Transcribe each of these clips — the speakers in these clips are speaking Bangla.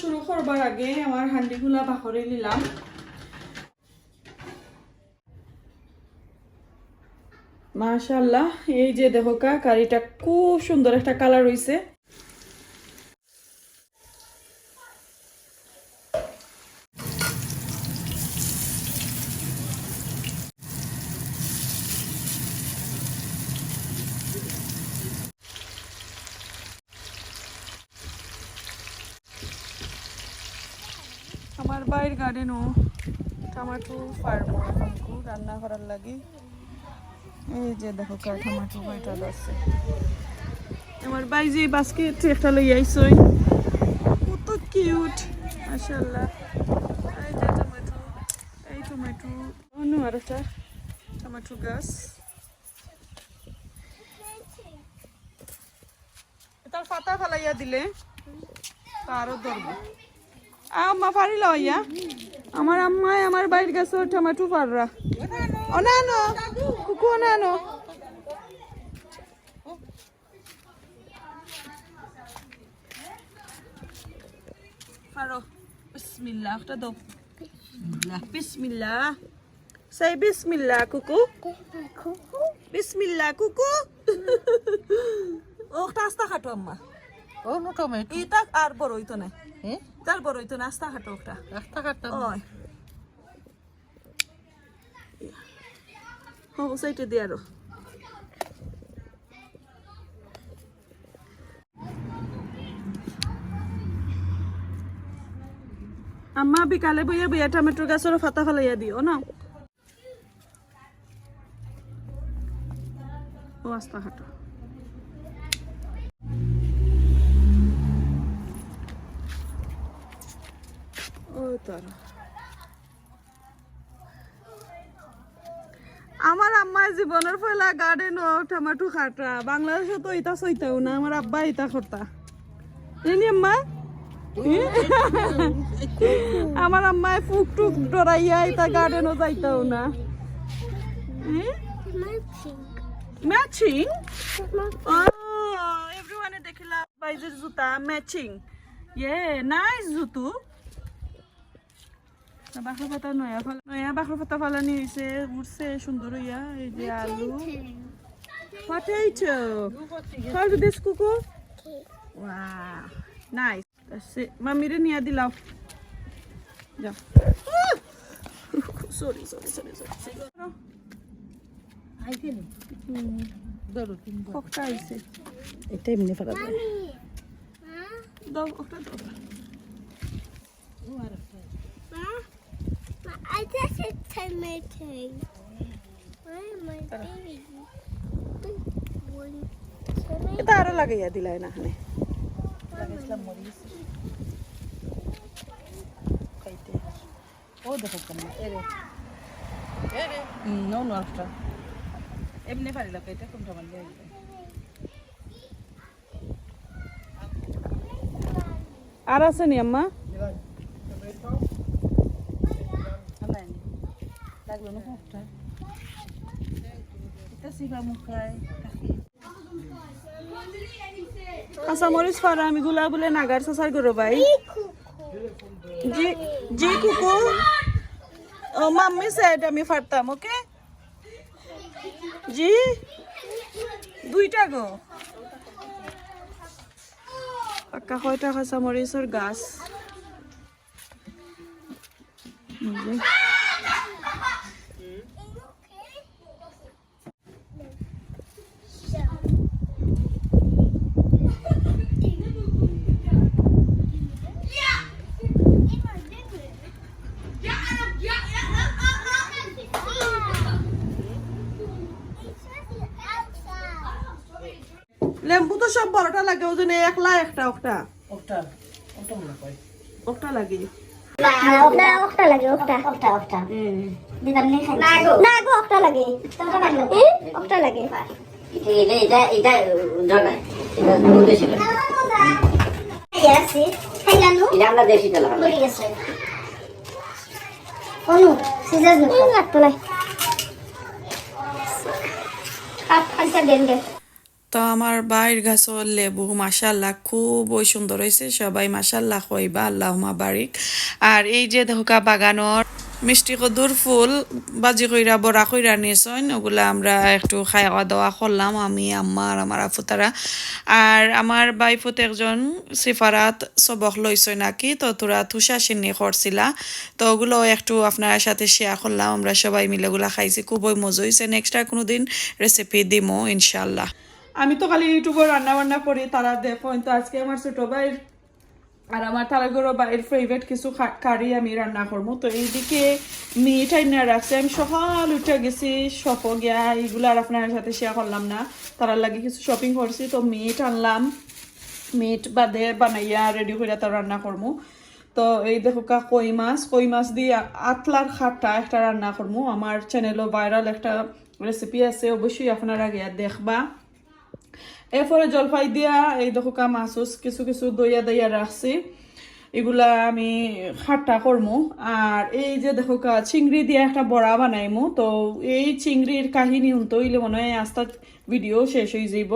শুরু করবার আগে আমার হান্ডিগুলা বাহরে নিলাম। মাশাল্লাহ এই যে দেখো কা, কারিটা খুব সুন্দর একটা কালার হইছে আমার বাইর গার্ডেনও টমাটো ফার্ম রান্না করার লাগে। এই যে দেখো টমাটো বাইটা আছে। আমার বাই যে বাস্কেট, একটা লই আইছই কত কিউট, মাশাআল্লাহ। এই যে টমেটো, এই টমেটো। অন্য আর একটা টমেটো গাছ। তার পাতা ফেলাইয়া দিলে তারও ধরবো। আম্মা পারিল ইয়া আমার আম্মাই আমার বাইর গেছে টমেটো পাররা অনানো কুকু অনানো পারো বিসমিল্লাহ একটা দাও। বিসমিল্লাহ say বিসমিল্লাহ কুকু। বিসমিল্লাহ কুকু। ও আস্তা খাটো আম্মা। ও টমেটো। ইতা আর বড় হইতো না হ্যাঁ তার বড় হইতো না আস্তা খাটো একটা রাস্তা কাটতাম ওই। হ্যাঁ সাইটে দিয়ে আরও। আম্মা বিকালে বইয়া বইয়া টমেটোর গাছের ফাতা ফেলাইয়া দিও না? ও আস্তা হাঁটো ও তারা। আমার আম্মার জীবনের পয়লা গার্ডেন টমেটো খাটা বাংলাদেশে তো ইটা সইতাও না আমার আব্বা ইটা করতা। জানি আম্মা? আমার আম্মায় ফুক টুক ডরাইয়া ইটা গার্ডেনও যাইতাও না। ম্যাচিং এভরিওয়ানে দেখিলা বাইজের জুতা ম্যাচিং ইয়ে নাইস জুতু। বাখর পাতা নয়া ফল নয়া বাখর পাতা ফালানি হয়েছে উঠছে সুন্দর হইয়া এই যে আলু। পটেটো How do this কুকু। Wow, nice. That's it. মামিরে নিয়ে দিলাও। যাও। সরি সরি সরি সরি আইতেনি ধরো তুমি ককটা আইছে। এটা এমনি ফেলা দাও ওটা দাও। I just said tomato. Why am I tomato. এটা আরও লাগাইয়া দিলাই না হানে লাগাইছিলাম মরিচ খাইতে ও দেখো কেমন এরে এরে নো নো একটা এমনি পারিলা এটা কোনটা মানে আর আছে নি আম্মা লাগল না সিবা মুখায় মরিচ ফারা আমি গুলা বলে নাগার সাসার করো ভাই। জি জি কুকু। ও মাম্মি সেট আমি ফারতাম ওকে? জি? দুইটা গো। পাক্কা কয়টা কাঁচা মরিচের গাছ এই যে। লেম্বু তো সব বড়টা লাগে ওই জন্য একলা একটা একটা ওটা ওটা মনে একটা লাগে। লাগে ওটা ওটা ওটা দিদাম নেই খাই না গো। না লাগে। তোমরা লাগল ওটা লাগে। এটা এটা এটা জানা এটা কোনো দেশি আছে। খাইলানো এটা আমরা দেশি তেল বলি গেছে অনু সিজার নো। লাগতো লাই। কাপ খাইছা দেন। দে তো আমার বাইর গাছর লেবু মাসাল্লাহ খুবই সুন্দর হয়েছে। সবাই মাসাল্লাহ কইবা আল্লাহ বারিক। আর এই যে ধোকা বাগানর মিষ্টি কদুর ফুল বাজি কইরা, বড়া কইরা নিয়েছেন, ওগুলা আমরা একটু খাওয়া দাওয়া করলাম, আমি, আম্মা আর আমার আফুতারা আর আমার বাইফুত একজন সিফারাত সবক লইছে নাকি, তো তোরা তুষা সিন্নি করছিলা। তো ওগুলো একটু আপনার সাথে শেয়ার করলাম, আমরা সবাই মিলে ওগুলা খাইছি, খুবই মজা হয়েছে নেক্সট আর কোনোদিন রেসিপি দিমো ইনশাল্লাহ আমি তো খালি ইউটিউবে রান্না বান্না করি, তারা দেখো তো আজকে আমার ছোট ভাই আর আমার তারাগরো বাইরের ফেভারিট কিছু কারি আমি রান্না করব। তো এইদিকে মিট আইনা রাখছি। আমি সকাল উঠে গেছি, শপ গিয়া এইগুলো আর আপনার সাথে শেয়ার করলাম না। তারার লাগে কিছু শপিং করছি, তো মিট আনলাম। মিট বাদে বানাইয়া রেডি করে তো রান্না করব। তো এই দেখো কা, কই মাছ? কই মাছ দিয়ে আতলার খাটটা একটা রান্না করব। আমার চ্যানেলও ভাইরাল একটা রেসিপি আছে, অবশ্যই আপনারা গিয়া দেখবা। এরপরে জলপাই দিয়া এই দেখো কা মাছুস কিছু কিছু দইয়া দইয়া রাখছি। এগুলা আমি খাট্টা করমু। আর এই যে দেখো কা, চিংড়ি দিয়ে একটা বড়া বানাইমু। তো এই চিংড়ির কাহিনী উনতো ইলে মনে হয় আস্তা ভিডিও শেষ হয়ে যাইব।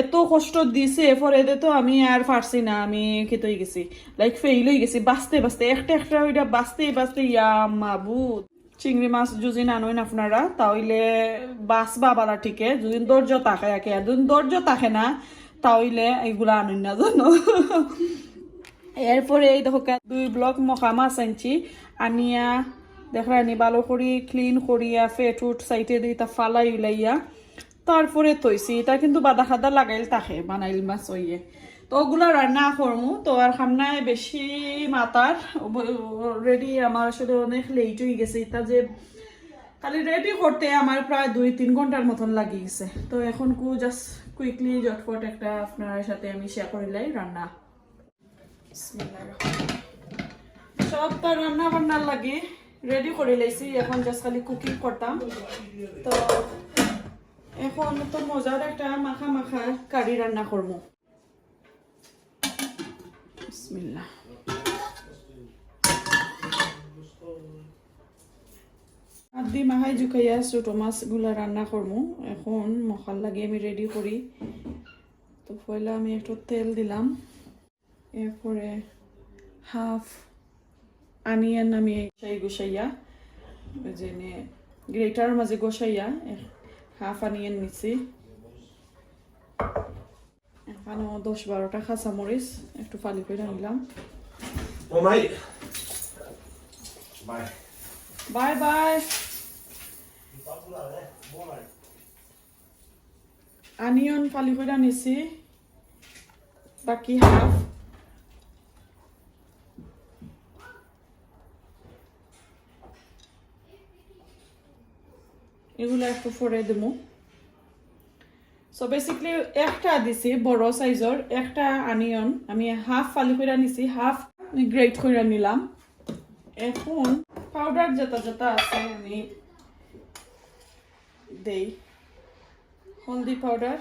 এত কষ্ট দিছে, এরপরে তো আমি আর পারছি না, আমি খেতে হয়ে গেছি। লাইক ফেইল হয়ে গেছি, বাঁচতে বাঁচতে, একটা একটা ওইটা বাঁচতে বাঁচতে, ইয়া মাবুদ। চিংড়ি মাছ যদি আনইন আপনারা, তাহলে বাঁচবা ঠিকে। যদি ধৈর্য থাকে একে, যদি ধৈর্য থাকে না, তাহলে এগুলা আনুন না জানো এরপরে এই দেখো দুই ব্লক মখা মাছ আনছি। আনিয়া দেখরানি ভালো করি ক্লিন করিয়া ফেট উঠ সাইটে দিয়ে তা ফালাই উলাইয়া, তারপরে তৈছি এটা কিন্তু বাদা খাদা লাগাইল তাকে বানাইল মাছ ওইয়ে তো ওগুলো রান্না করমু। তো আর খামনায় বেশি মাতার। রেডি আমার আসলে অনেক লেট হয়ে গেছে। এটা যে খালি রেডি করতে আমার প্রায় দুই তিন ঘণ্টার মতন লাগিয়ে গেছে। তো এখন কু জাস্ট কুইকলি জটপট একটা আপনার সাথে আমি শেয়ার করিলাই রান্না। সব তো রান্না বান্নার লাগে রেডি করে লাইছি। এখন জাস্ট খালি কুকিং করতাম। তো এখন তো মজার একটা মাখা মাখা কারি রান্না করব বিসমিল্লাহ আদি মাহাই জুকাইয়া ছোটো মাছগুলা রান্না করব এখন মশাল লাগে আমি রেডি করি। তো পয়লা আমি একটু তেল দিলাম। এরপরে হাফ আনিয়ান আমি সেই গুছাইয়া যে গ্রেটার মাঝে গোসাইয়া হাফ আনিয়ান নিছি। এখানেও দশ বারোটা কাঁচামরিচ একটু ফালি করে নিলাম। mate. Bye. Bye. Bye onion ফালি করে নিছি বাকি হাফ। এগুলো একটু ফোড়ে দেবো। সো বেসিকলি একটা দিছি, বড় সাইজর একটা আনিয়ন আমি হাফ ফালি করে নিছি হাফ গ্রেট করে নিলাম। এখন পাউডার যেটা যেটা আছে আমি দেই। হলদি পাউডার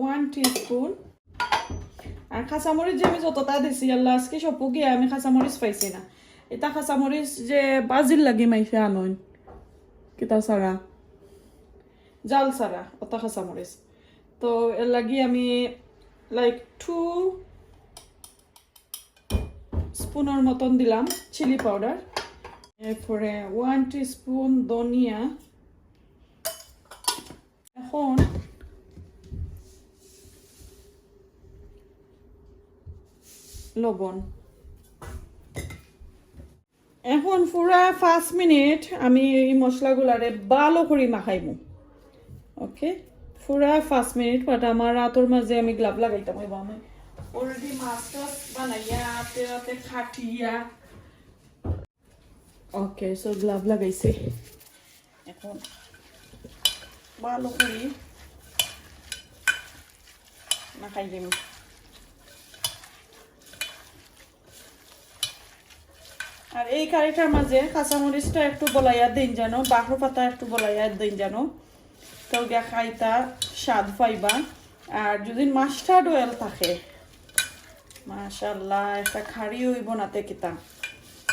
ওয়ান টিস্পুন আর কাঁচামরিচ যে আমি যতটা দিছি, আল্লাহ আজকে সপু গিয়ে আমি কাঁচামরিচ পাইছি না। এটা কাঁচামরিচ যে বাজির লাগি মাইফে আনইন, কিতা সারা জাল সারা অতা কাঁচামরিচ তো এর লাগি আমি লাইক টু স্পুনের মতন দিলাম চিলি পাউডার এরপরে ওয়ান স্পুন ধনিয়া। এখন লবণ। এখন পুরা পাঁচ মিনিট আমি এই মশলাগুলারে ভালো করে মাখাইমু। ওকে? পুরা পাঁচ মিনিট বাট আমার রাতর মাঝে আমি গ্লাভ লাগাইতাম এবার আমি অলরেডি মাছ টাছ বানাইয়া হাতে হাতে খাটিয়া। ওকে সো গ্লাভ লাগাইছি। এখন ভালো করে মাখাই দিম। আর এই কারিটার মাঝে কাঁচামরিচটা একটু বলাইয়া দিন জানো বাহর পাতা একটু বলাইয়া দিন জানো তো গিয়া খাইতা স্বাদ পাইবা। আর যদি মাস্টার্ড অয়েল থাকে, মাশাল্লাহ একটা খাড়ি হইব নাতে কিতা।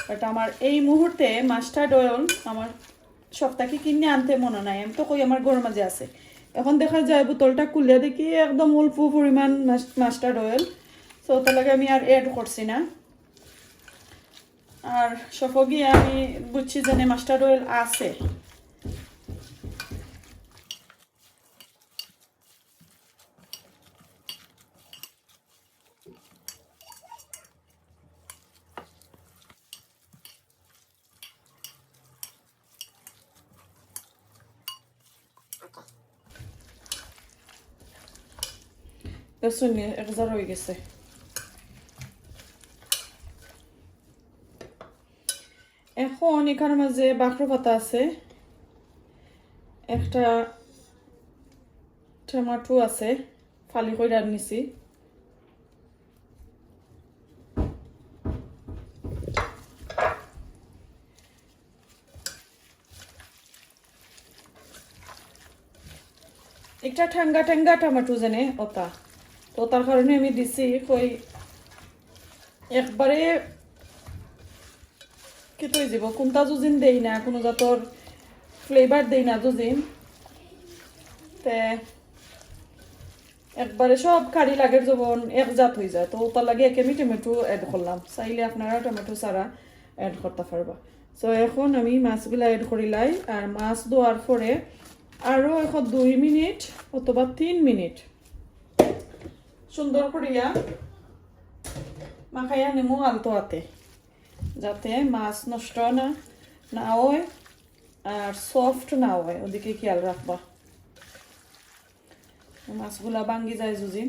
বাট আমার এই মুহূর্তে মাস্টার্ড অয়েল আমার সপ্তাহে কিনে আনতে মনে নাই। আমি তো কই আমার গরুর মাঝে আছে। এখন দেখা যায় বোতলটা খুলে দেখি একদম অল্প পরিমাণ মাস্টার্ড অয়েল তার লাগে আমি আর এড করছি না। আর সফগিয়ে আমি বুঝছি যে মাস্টার্ড অয়েল আছে। দেখুন একজার এখন এখানের মাঝে পাতা আছে একটা টমেটো আছে ফালি করে রান্নিছি একটা ঠাঙ্গা ঠাঙ্গা টমেটো জানে ওটা তো তার কারণে আমি দিছি, কই একবারে কি তৈ যাব কোনটা যুজিন দেই না, কোনো জাতর ফ্লেভার দেই না যুজিন। তে একবারে সব কারি লাগের যখন এক জাত হয়ে যায়, তো তার লাগে একে আমি টমেটো অ্যাড করলাম চাইলে আপনারা টমেটো ছাড়া অ্যাড করতে পারবা। সো এখন আমি মাছগুলা অ্যাড করিলাই আর মাছ দেওয়ার পরে আরও এখন দুই মিনিট অথবা তিন মিনিট সুন্দর করিয়া মাখাইয়া নেমু আলতো হাতে যাতে মাছ নষ্ট না না হয় আর সফট না হয়, ওদিকে খেয়াল রাখবা মাছগুলা ভাঙ্গি যায় যুজি।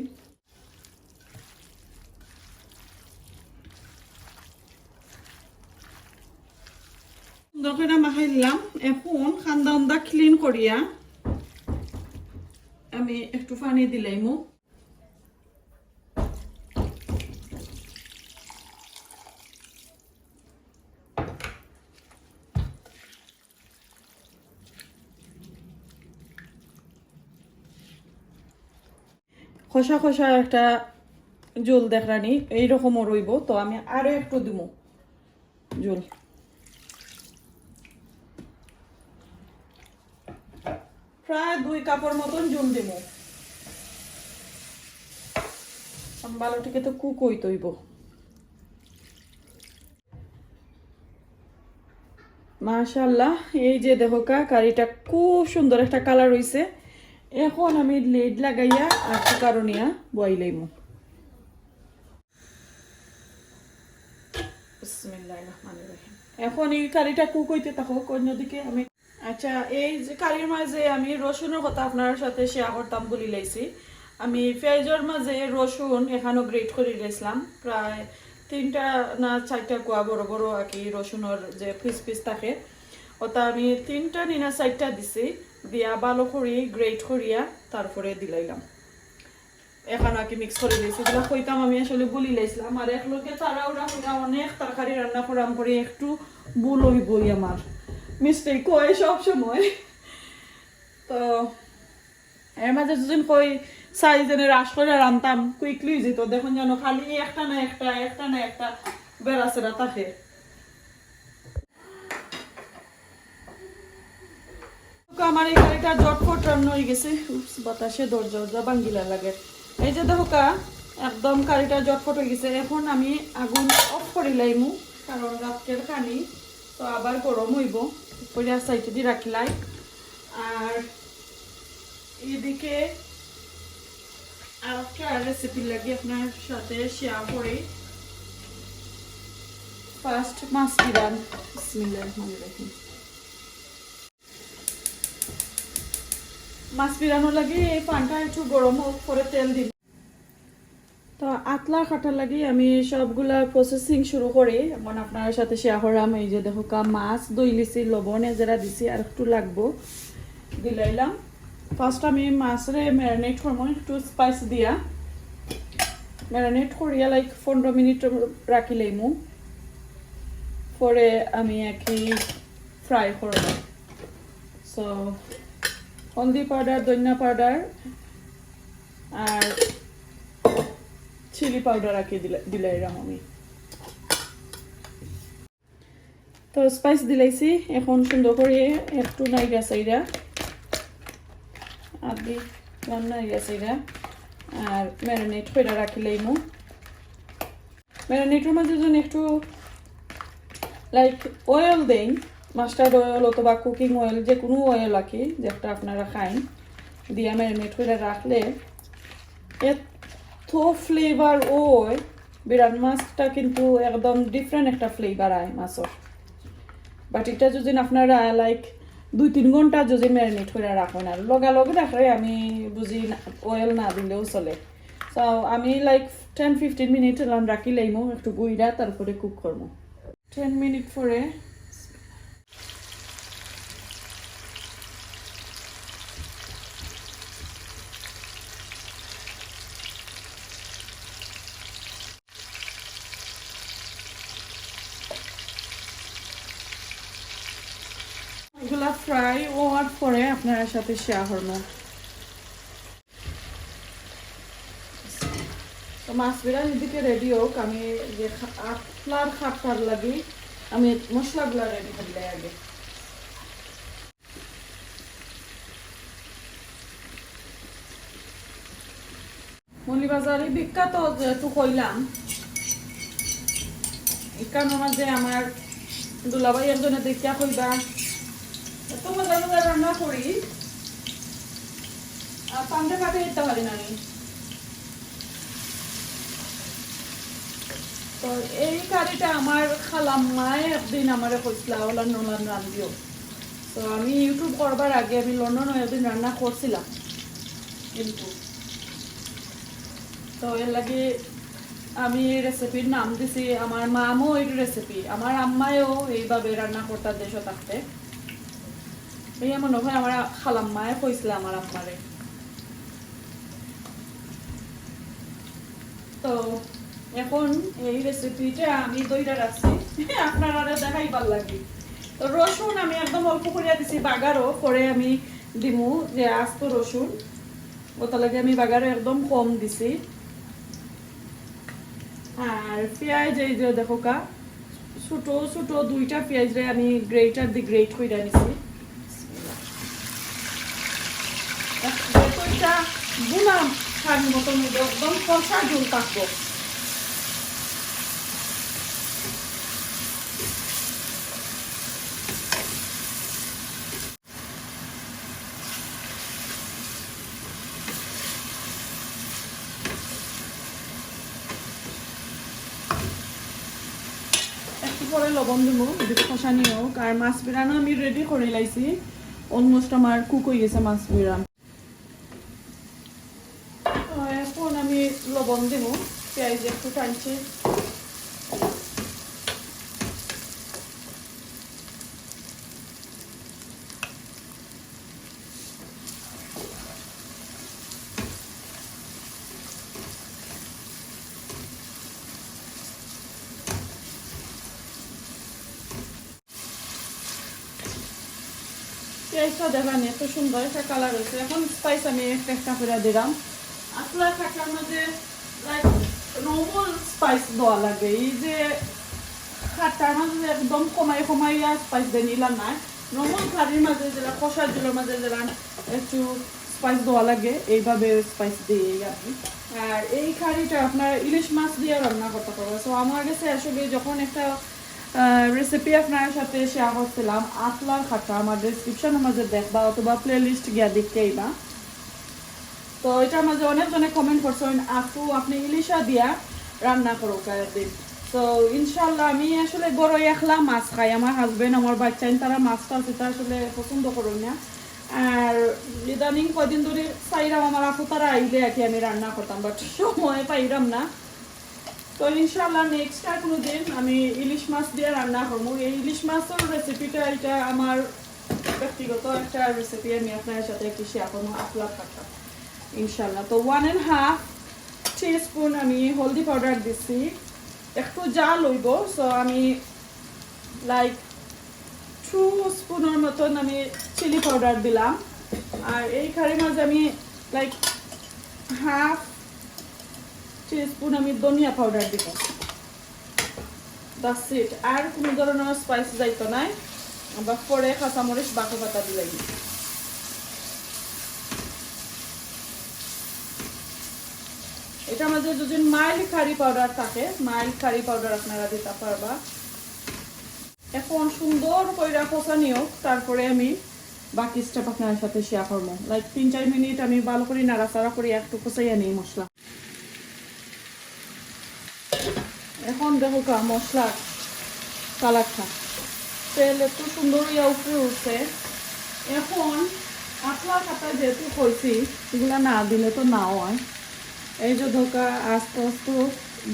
সুন্দর করে মাখাই দিলাম। এখন খান্দা উন্দা ক্লিন করিয়া আমি একটু পানি দিলাইমু খসা খসা একটা জল দেখরানি এইরকমও রইব। তো আমি আরও একটু দিব জল। প্রায় দুই কাপড় মতন জল দিব বালোটিকে তো কুক তৈব। মাশাল্লাহ এই যে দেখো কা, কারিটা খুব সুন্দর একটা কালার হইছে। এখন আমি লেড লাগাইয়া আর কারণিয়া বই লইমু। এখন এই কারিটা কুক হইতে থাকুক অন্যদিকে আমি আচ্ছা এই যে কারির মাঝে আমি রসুনের কথা আপনার সাথে শেয়ার করতাম বলি লাইছি। আমি পেঁয়াজের মাঝে রসুন এখানেও গ্রেট করে রেছিলাম প্রায় তিনটা না চারটা কোয়া বড় বড় আর কি রসুনের যে পিস পিস থাকে ওটা আমি তিনটা নিনা চারটা দিছি। দিয়া ভালো করি গ্রেট করিয়া তারপরে দিলাইলাম। এখন আর কি মিক্স করে দিয়েছি এগুলো কইতাম, আমি আসলে বলি লাইছিলাম আর এক লোকে তারা ওরা কইরা অনেক তরকারি রান্না করাম করে একটু ভুল হইবই আমার মিস্টেক হয় সব সময়। তো এর মাঝে দুদিন কই চারিজনে রাস করে রান্তাম কুইকলি যেত দেখুন যেন খালি একটা না একটা একটা না একটা বেড়াচেরা থাকে। আমার এই গাড়িটা জটফট রান্না হয়ে গেছে। উফস, বাতাসে দরজা দরজা ভাঙ্গিলা লাগে। এই যে দেখো কা একদম কারিটা জটফট হয়ে গেছে। এখন আমি আগুন অফ করে লাইমু কারণ রাত্রের খানি তো আবার গরম হইব। পরে সাইডে দিয়ে রাখিলাই। আর এদিকে আরেকটা রেসিপি লাগে আপনার সাথে শেয়ার করি। ফার্স্ট মাছ বিরান বিসমিল্লাহির রহমানির রহিম। মাছ পিরানো লাগে এই পানটা একটু গরম হোক পরে তেল দিন তো আতলা কাটার লাগে আমি সবগুলা প্রসেসিং শুরু করি এখন আপনার সাথে শেয়ার করাম এই যে দেখো কা মাছ দই লিছি লবণ এজেরা দিছি আর একটু লাগবো। দিলাইলাম ফার্স্ট আমি মাছরে ম্যারিনেট করব একটু স্পাইস দিয়া। ম্যারিনেট করিয়া লাইক পনেরো মিনিট রাখি লাইমু পরে আমি একই ফ্রাই করব সো হলদি পাউডার ধনিয়া পাউডার আর চিলি পাউডার আঁকি দিলে দিলাইরাম আমি। তো স্পাইস দিলাইছি, এখন সুন্দর করে একটু নাইগা সাইরা আদি গেছে এটা আর ম্যারিনেট করে রাখিলেই মু ম্যারিনেটের মাঝে যদি একটু লাইক অয়েল দেই মাস্টার্ড অয়েল অথবা কুকিং অয়েল যে কোনো অয়েল আর কি যেটা আপনারা খাইন, দিয়ে ম্যারিনেট করে রাখলে, এত ফ্লেভার ওই, বিরাট মাছটা কিন্তু একদম ডিফারেন্ট একটা ফ্লেভার আয় মাছের। বাট এটা যদি আপনারা লাইক দুই তিন ঘণ্টা যদি ম্যারিনেট করে রাখেন, আর লগালগ রাখলে আমি বুঝি অয়েল না দিলেও চলে। তো আমি লাইক টেন ফিফটিন মিনিট রাখি লাইমো একটু গুইরা তারপরে কুক করব টেন মিনিট পরে এগুলা ফ্রাই হওয়ার পরে আপনার সাথে শেয়ার করব তো মাছ বিরানির দিকে রেডি হোক, আমি যে আপনার খাটার লাগি, আমি মশলাগুলো রেডি করলে আগে। মলিবাজারে বিখ্যাত যেহেতু কইলাম এখানে মাঝে আমার দুলাভাই একজনে দেখিয়া কইবা আমি। এই আমি ইউটিউব করবার আগে আমি লন্ডনে একদিন রান্না করছিলাম, কিন্তু। তো এর লাগে আমি রেসিপির নাম দিছি, আমার মামও এই রেসিপি আমার আম্মায়ও এইভাবে রান্না করতার দেশও থাকতে। এই মনে হয় আমার খালাম্মায় কইছিল আমার আম্মারে তো, এখন এই রেসিপিটা আমি দইটা রাখছি আপনারা দেখাইবার লাগে। তো রসুন আমি একদম অল্প করিয়া দিছি বাগারও করে আমি দিমু, যে আস্ত রসুন ওটা লাগে আমি বাগারও একদম কম দিছি। আর পেঁয়াজ, এই যে দেখো কা ছোট ছোট দুইটা পেঁয়াজ রে আমি গ্রেটার দি গ্রেট করে নিছি এটা বুনা খান মতন একদম কষা ঝোল থাকব। লবণ দিব হোক। আর মাছ বিরানো আমি রেডি করে লাইছি। অলমোস্ট আমার কুক হয়ে গেছে মাছ বিরান তো এখন আমি লবণ দিব পেঁয়াজ একটু টানছি। পেঁয়াজটা দেখানি, এত সুন্দর একটা কালার হয়েছে। এখন স্পাইস আমি একটা একটা করে দিলাম। আসলে খাটার মধ্যে লাগে। এই যে খাটার দিয়ে আর কি আর এই খাড়িটা আপনার ইলিশ মাছ দিয়ে রান্না করতে পারবে সো আমার কাছে আসলে যখন একটা রেসিপি আপনার সাথে শেয়ার করছিলাম আতলার খাটা আমার ডিসক্রিপশনের মাঝে দেখবা, অথবা প্লে লিস্ট গিয়া দেখতেইবা তো এটার মাঝে অনেকজনে কমেন্ট করছেন আপু, আপনি ইলিশা দিয়া রান্না করো দিন তো ইনশাল্লাহ আমি আসলে বড় একলা মাছ খাই। আমার হাজবেন্ড আমার বাচ্চা, তারা মাছটা সেটা আসলে পছন্দ করো না। আর ইদানিং কদিন ধরে চাইরাম আমার আপু, তারা আইলে আর কি আমি রান্না করতাম বাট সময় পাইরাম না। তো ইনশাল্লাহ নেক্সট আর কোনো দিন আমি ইলিশ মাছ দিয়ে রান্না করব। এই ইলিশ মাছের রেসিপিটা এটা আমার ব্যক্তিগত একটা রেসিপি আমি আপনার সাথে একটু শেয়ার করব। আপলা থাকতাম ইনশাল্লাহ তো ওয়ান অ্যান্ড হাফ স্পুন আমি হলদি পাউডার দিছি। একটু জাল হইব সো আমি লাইক টু স্পুনের মতন আমি চিলি পাউডার দিলাম। আর এই খাড়ির মাঝে আমি লাইক হাফ স্পুন আমি ধনিয়া পাউডার দিব। দাস ইট আর কোনো ধরনের স্পাইস যাইতো নাই। বা পরে কাঁচামরিচ বাকি পাতা দিলাই। এটার মধ্যে যদি মাইল্ড কারি পাউডার থাকে। মাইল্ড কারি পাউডার আপনারা দিতে পারবা। এখন সুন্দর কইরা কষা নিও তারপরে আমি বাকি স্টেপ আপনার সাথে শেয়ার করব। লাইক তিন চার মিনিট আমি ভালো করে নাড়াচাড়া করে একটু কষাইয়া নিই মশলা। এখন দেখো কা মশলা কালারটা তেল একটু সুন্দর ইয়া উপরে উঠছে। এখন আপনার খাতা যেহেতু কইছি, এগুলা না দিলে তো না হয়। এই যে ধোকা, আস্তে আস্তে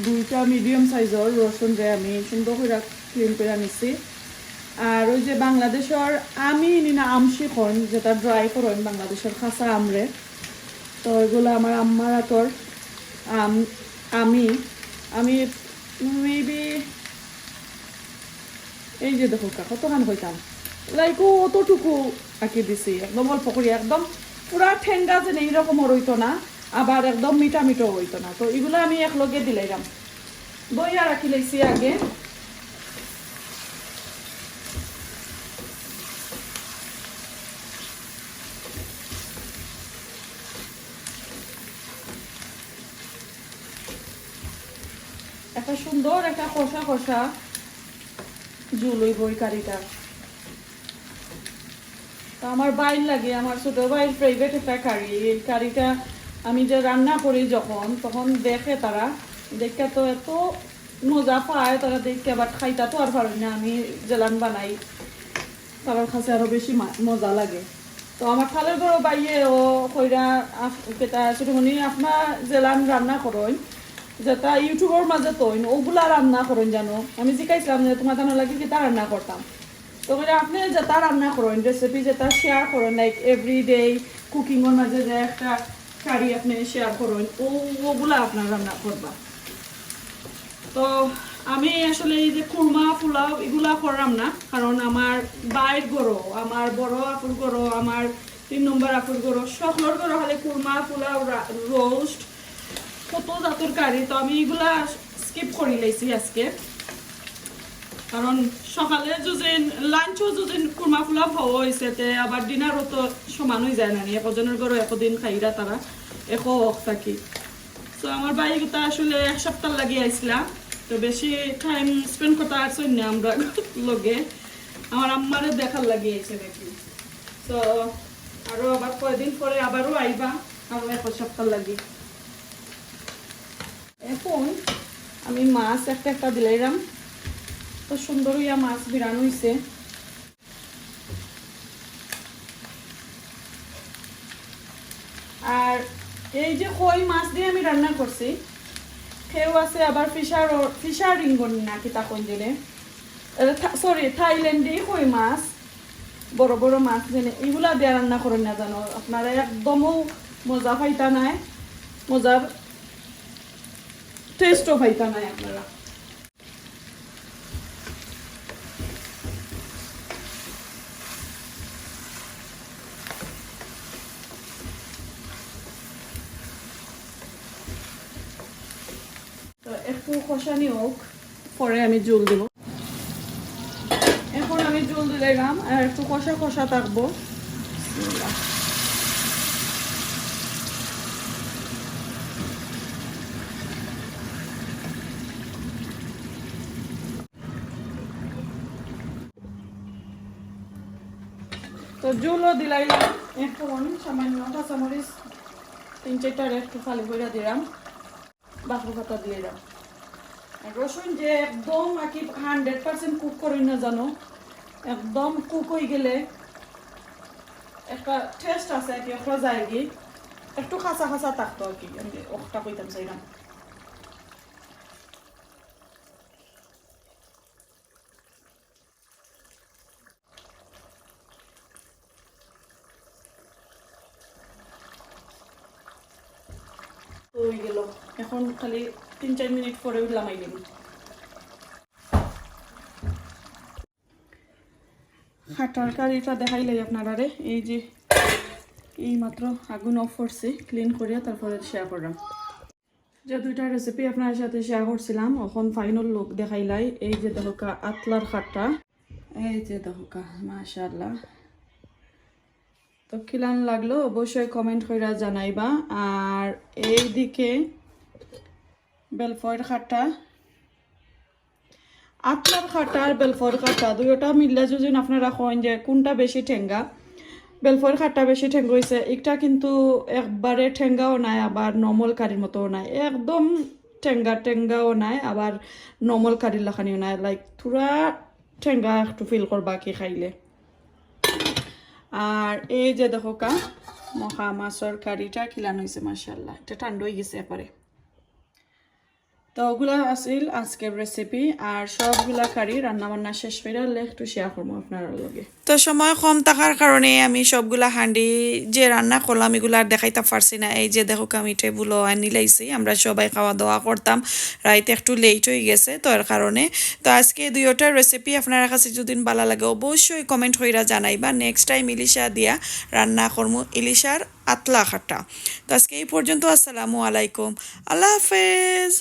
দুইটা মিডিয়াম সাইজের রসুন যে আমি সুন্দর করে ক্লিন করে নিছি আর ওই যে বাংলাদেশের আমি নিনা আমসি করেন যেটা ড্রাই করেন বাংলাদেশের খাসা আমরে। তো এগুলো আমার আম্মার তোর আম, আমি আমি মেবি এই যে দেখো কা, কতখান হইতাম। লাইক অতটুকু আঁকি দিছি, একদম অল্প করে, একদম পুরা ঠেঙ্গা যেন এইরকম হইতো না। আবার একদম মিঠা মিঠো হইতো না। তো এগুলো আমি একলগে দিলাইলাম। বইয়া রাখি লাইছি আগে। একটা সুন্দর একটা কষা কষা জুল ওই বই কারিটা। তো আমার বাইর লাগে, আমার ছোট ভাইয়ের প্রাইভেট একটা কারি। এই কারিটা আমি যে রান্না করি যখন, তখন দেখে তারা, দেখে তো এত মজা পায়, তারা দেখে আবার খাইতা তো আর পারি না, আমি জেলান বানাই। তার কাছে আরও বেশি মজা লাগে। তো আমার খালের বড় বাইয়ে ও কইরা কেটা ছোটমণি আপনার জেলান রান্না করেন, যেটা ইউটিউবের মাঝে তৈন, ওগুলা রান্না করেন জানো। আমি জিজ্ঞাসলাম যে, তোমার জানা লাগে যেটা রান্না করতাম? তো মানে আপনি যেটা রান্না করেন রেসিপি যেটা শেয়ার করেন লাইক এভরি ডে কুকিংয়ের মাঝে যে একটা কারি আপনি শেয়ার করেন। ওগুলা আপনার রান্না করবা। তো আমি আসলে এই যে কুরমা পোলাও এগুলা করলাম না, কারণ আমার বাইর গরো, আমার বড় আপুর গরো, আমার তিন নম্বর আপুর গরো, সকলের গরো হলে কুরমা পোলাও রোস্ট কত জাতের কারি, তো আমি এগুলা স্কিপ করে লাইছি আজকে। কারণ সকালে যদি লাঞ্চও যদি কুরমা পোলাও খাওয়া হয়েছে তে, আবার ডিনারও তো সমান হয়ে যায় না নি একজনের ঘরে একদিন খাইরা তারা। এক থাকি। তো আমার আসলে এক সপ্তাহ তো বেশি টাইম স্পেন্ড করতে না আমরা লগে। আমার আম্মারে দেখার নাকি। তো আরও আবার কয়দিন পরে আবারও আইবা আরও এক সপ্তাহ এখন আমি মাছ একটা একটা দিলাইলাম। তো সুন্দর ইয়া মাছ বিরানো হয়েছে আর এই যে কই মাছ দিয়ে আমি রান্না করছি খেয়েও আছে আবার ফিশার ফিশার রিঙ্গন নাকি তখন দিলে সরি থাইল্যান্ডে কই মাছ, বড় বড় মাছ যেন এইগুলা দিয়ে রান্না করেন না জানো? আপনারা একদমও মজা পাইতা নাই, মজার টেস্টও পাইতা নাই আপনারা তো একটু কষানি হোক, পরে আমি জল দেব। এখন আমি জল দিলাম আর একটু কষা কষা থাকব। তো জুলও দিলাইলাম। এখন সামান্য কাঁচামরিচ তিন চারটার একটু ফালি করে দিলাম। বাকু পাতা দিয়ে আর রসুন যে একদম আর কি হান্ড্রেড পার্সেন্ট কুক করি না জানো, একদম কুক হয়ে গেলে একটা টেস্ট আছে আর কি একটা যায় কি একটু খাসা খাসা থাকতো আর কি আমি ওটা কইতাম চাইলাম এখন খালি তিন চার মিনিট পরে লামাই দেব হাঁটার কারিটা দেখাইলাই আপনারা রে এই যে এই মাত্র আগুন অফ করছি ক্লিন করিয়া তারপরে শেয়ার করলাম যে দুইটা রেসিপি আপনার সাথে শেয়ার করছিলাম এখন ফাইনাল লুক দেখাইলাই এই যে দেখোকা আতলার খাটটা এই যে দেখোকা মাশাআল্লাহ তো খিলান লাগল অবশ্যই কমেন্ট করে জানাইবা আর এইদিকে বেলফয়ের খাটা আপনার খাটা আর বেলফয়ের খাটা দুইটা মিললে যদি আপনারা কন যে কোনটা বেশি ঠেঙ্গা বেলফয়ের খাটটা বেশি ঠেঙ্গা হয়েছে একটা কিন্তু একবারে ঠেঙ্গাও নাই, আবার নমল কারির মতোও নাই। একদম ঠেঙ্গা ঠেঙ্গাও নাই, আবার নমল কারির লাখানিও নাই। লাইক থোড়া ঠেঙ্গা একটু ফিল করবা কি খাইলে। আর এই যে দেখো কা মহা মাছর কারিটা খিলানো হয়েছে মাসাল্লাহ এটা ঠান্ডা হয়ে গেছে এপারে তো ওগুলা আছিল আজকের রেসিপি আর সবগুলা কারি রান্না বান্না শেষ করে একটু শেয়ার করব আপনার লগে। তো সময় কম থাকার কারণে আমি সবগুলা হান্ডি যে রান্না করলাম, এগুলো আর দেখাইতে পারছি না। এই যে দেখো, আমি টেবুলও আনি লাইছি, আমরা সবাই খাওয়া দাওয়া করতাম। রাইতে একটু লেট হয়ে গেছে তো এর কারণে। তো আজকে দুইটা রেসিপি আপনার কাছে যদি ভালো লাগে, অবশ্যই কমেন্ট হইরা জানাইবা। নেক্সট টাইম ইলিশা দিয়া রান্না করব ইলিশার আতলা খাটা তো আজকে এই পর্যন্ত, আসসালামু আলাইকুম। আল্লাহ হাফেজ।